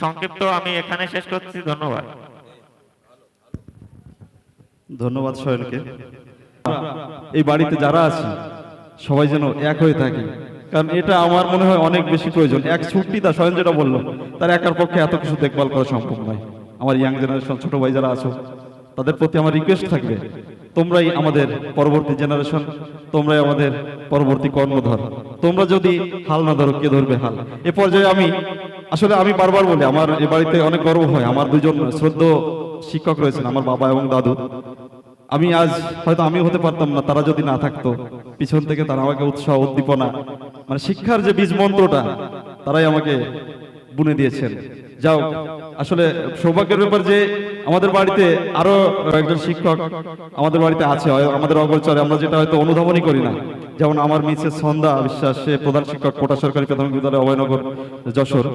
সংক্ষিপ্ত আমি এখানে শেষ করছি, ধন্যবাদ। ধন্যবাদ সোহেলকে এই বাড়িতে যারা আছে, সবাই যেন এক হয়ে থাকে। কারণ এটা আমার মনে হয় অনেক বেশি প্রয়োজন। এক ছুটি তা স্বয়ং যেটা বলল, তার একার পক্ষে এত কিছু দেখভাল করা সম্ভব নয়। আমার ইয়াং জেনারেশন, ছোট ভাই যারা আছো, তাদের প্রতি আমার রিকোয়েস্ট থাকবে, তোমরাই আমাদের পরবর্তী জেনারেশন তোমরাই আমাদের পরবর্তী কর্ণধর। তোমরা যদি হাল না ধরো, কে ধরবে হাল? এ পর্যায়ে আমি আসলে আমি বারবার বলি, আমার এ বাড়িতে অনেক গর্ব হয়। আমার দুজন শ্রদ্ধ শিক্ষক রয়েছেন, আমার বাবা এবং দাদু। আমি আজ হয়তো আমি হতে পারতাম না, তারা যদি না থাকতো, পিছন থেকে তারা আমাকে উৎসাহ, উদ্দীপনা মানে শিক্ষার যে বীজ মন্ত্রটা তারাই আমাকে বুনে দিয়েছেন। যাও। আসলে সৌভাগ্যের ব্যাপার যে আমাদের বাড়িতে আরও একজন শিক্ষক আমাদের বাড়িতে আছে আমাদের অগোচরে। আমরা যেটা হয়তো অনুধাবনই করি না। যেমন আমার মিসেস সন্ধ্যা বিশ্বাস, সে প্রধান শিক্ষক কোটা সরকারি প্রাথমিক বিদ্যালয় অভয়নগর যশোর।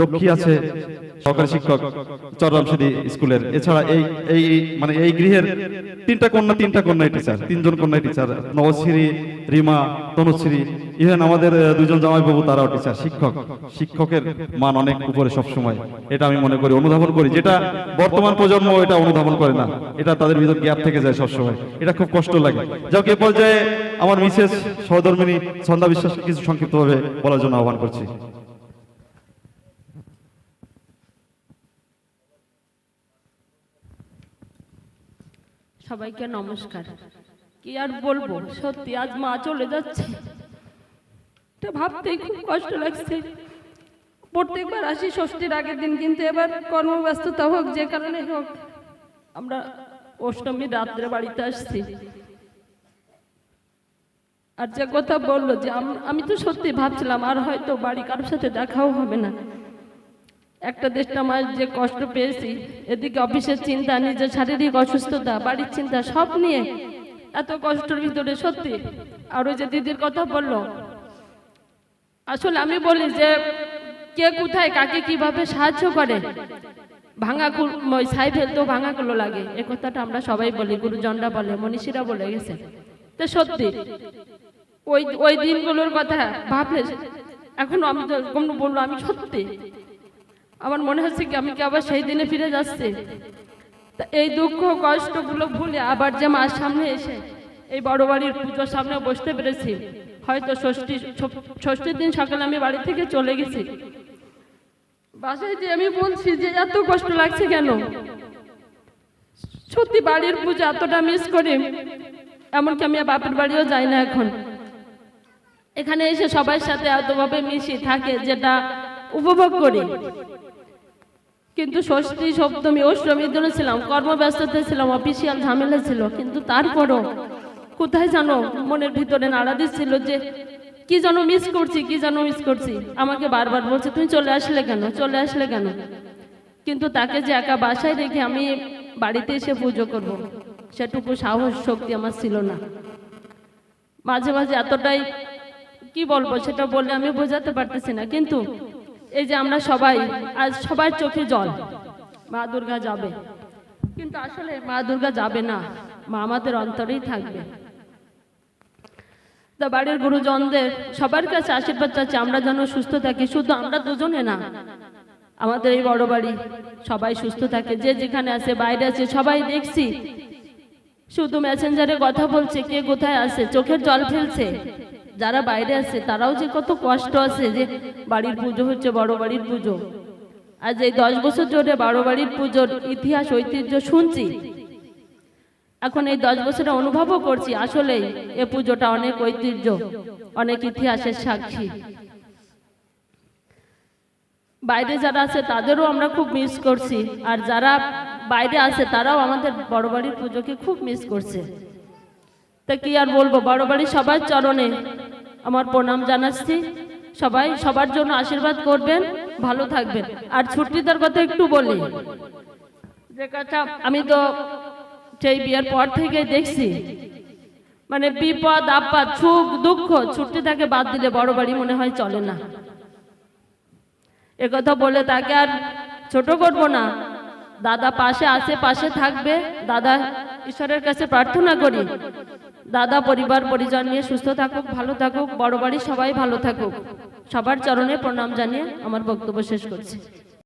লক্ষ্মী আছে সহকারী শিক্ষক চররামশিদি স্কুলের। এছাড়া এই এই মানে এই গৃহের তিনটা কন্যা, তিনটা কন্যাই টিচার তিনজন কন্যাই টিচার নবশ্রী, রিমা, তনুশ্রী ইভেন আমাদের দুজন জামাইবাবু তারাও টিচার শিক্ষক। শিক্ষকের মান অনেক উপরে সব সময় এটা আমি মনে করি, অনুধাবন করি। যেটা বর্তমান প্রজন্ম এটা অনুধাবন করে না। এটা তাদের ভিতর গ্যাপ থেকে যায় সব সময় এটা খুব কষ্ট লাগে। যাক, এ পর্যায়ে আমার মিসেস সহধর্মিনী সন্ধ্যা বিশ্বাসকে কিছু সংক্ষিপ্তভাবে বলার জন্য আহ্বান করছি। সবাইকে নমস্কার। কি আর বলব? সত্যি আজ মা চলে যাচ্ছে। এটা ভাবতেই খুব কষ্ট লাগছে। প্রত্যেকবার আসি ষষ্ঠীর আগের দিন, কিন্তু এবার কর্মব্যস্ততা হোক, যে কারণে হোক, আমরা অষ্টমী রাত্রে বাড়িতে আসছি। আর যে কথা বলল যে আমি তো সত্যি ভাবছিলাম, আর হয়তো বাড়ি কারোর সাথে দেখাও হবে না। একটা দেড়টা মাস যে কষ্ট পেয়েছি, এদিকে অফিসের চিন্তা, নিজের শারীরিক অসুস্থতা, বাড়ির চিন্তা, সব নিয়ে এত কষ্টের ভিতরে সত্যি। আর ওই যে দিদির কথা বলল, আসলে আমি বলি যে, কে কোথায় কাকে কীভাবে সাহায্য করে, ভাঙা ছাই ফেলতেও ভাঙা কুলো লাগে। এ কথাটা আমরা সবাই বলি, গুরুজনরা বলে, মনীষীরা বলে গেছে। তো সত্যি, ওই ওই দিনগুলোর কথা ভাবলে, এখন আমি তো বলল আমি সত্যি আমার মনে হচ্ছে কি, আমি কি আবার সেই দিনে ফিরে যাচ্ছি? এই দুঃখ, কষ্টগুলো ভুলে আবার যে মার সামনে এসে এই বড় বাড়ির পুজোর সামনে বসতে পেরেছি। হয়তো ষষ্ঠী ষষ্ঠীর দিন সকালে আমি বাড়ি থেকে চলে গেছি। বাসায় যে আমি বলছি যে এত কষ্ট লাগছে কেন? সত্যি বাড়ির পুজো এতটা মিস করি, এমনকি আমি বাপের বাড়িও যাই না এখন। এখানে এসে সবার সাথে এতভাবে মিশি থাকে, যেটা উপভোগ করি। কিন্তু ষষ্ঠী সপ্তমী অষ্টমীর জন্য ছিলাম কর্মব্যস্ততা ছিলাম, অফিসিয়াল ঝামেলা ছিল, কিন্তু তারপরও কোথায় জানো, মনের ভিতরে নাড়া দিচ্ছিল যে, কি যেন মিস করছি, কি যেন মিস করছি। আমাকে বারবার বলছে, তুমি চলে আসলে কেন? চলে আসলে কেন? কিন্তু তাকে যে একা বাসায় রেখে আমি বাড়িতে এসে পুজো করব, সেটুকু সাহস, শক্তি আমার ছিল না। মাঝে মাঝে এতটাই, কি বলব, সেটা বলে আমি বোঝাতে পারতেছি না। কিন্তু এই যে আমরা সবাই, আজ সবার চোখে জল। মা দুর্গা যাবে। কিন্তু আসলে মা দুর্গা যাবে না, মা আমাদের অন্তরেই থাকবে। তা বাড়ির গুরুজনদের সবার কাছে আশীর্বাদ চাচ্ছি, আমরা যেন সুস্থ থাকি। শুধু আমরা দুজনে না, আমাদের এই বড় বাড়ি সবাই সুস্থ থাকে। যে যেখানে আছে, বাইরে আছে, সবাই দেখছি। শুধু মেসেঞ্জারে কথা বলছে, কে কোথায় আছে, চোখের জল ফেলছে। যারা বাইরে আছে, তারাও যে কত কষ্ট আছে যে বাড়ির পুজো হচ্ছে, বড় বাড়ির পুজো। আজ এই দশ বছর ধরে বড় বাড়ির পুজোর ইতিহাস, ঐতিহ্য শুনছি। এখন এই দশ বছরে অনুভবও করছি, আসলে এ পুজোটা অনেক ঐতিহ্য, অনেক ইতিহাসের সাক্ষী। বাইরে যারা আছে, তাদেরও আমরা খুব মিস করছি। আর যারা বাইরে আছে, তারাও আমাদের বড় বাড়ির পুজোকে খুব মিস করছে। তা কি আর বলব, বড় বাড়ির সবার চরণে আমার প্রণাম জানাচ্ছি। সবাই সবার জন্য আশীর্বাদ করবেন, ভালো থাকবেন। আর ছুটিটার কথা একটু বলি। যে কথা আমি তো সেই বিয়ের পর থেকে দেখছি। মানে বিপদ, আপদ, সুখ, দুঃখ ছুটি থাকে বাদ দিলে বড় বাড়ি মনে হয় চলে না। একথা বলে তাকে আর ছোট করব না। দাদা পাশে আছে পাশে থাকবে। দাদা ঈশ্বরের কাছে প্রার্থনা করি। দাদা, পরিবার, পরিজন নিয়ে সুস্থ থাকুক, ভালো থাকুক, বড় বাড়ি, সবাই ভালো থাকুক। সবার চরণে প্রণাম জানিয়ে আমার বক্তব্য শেষ করছি।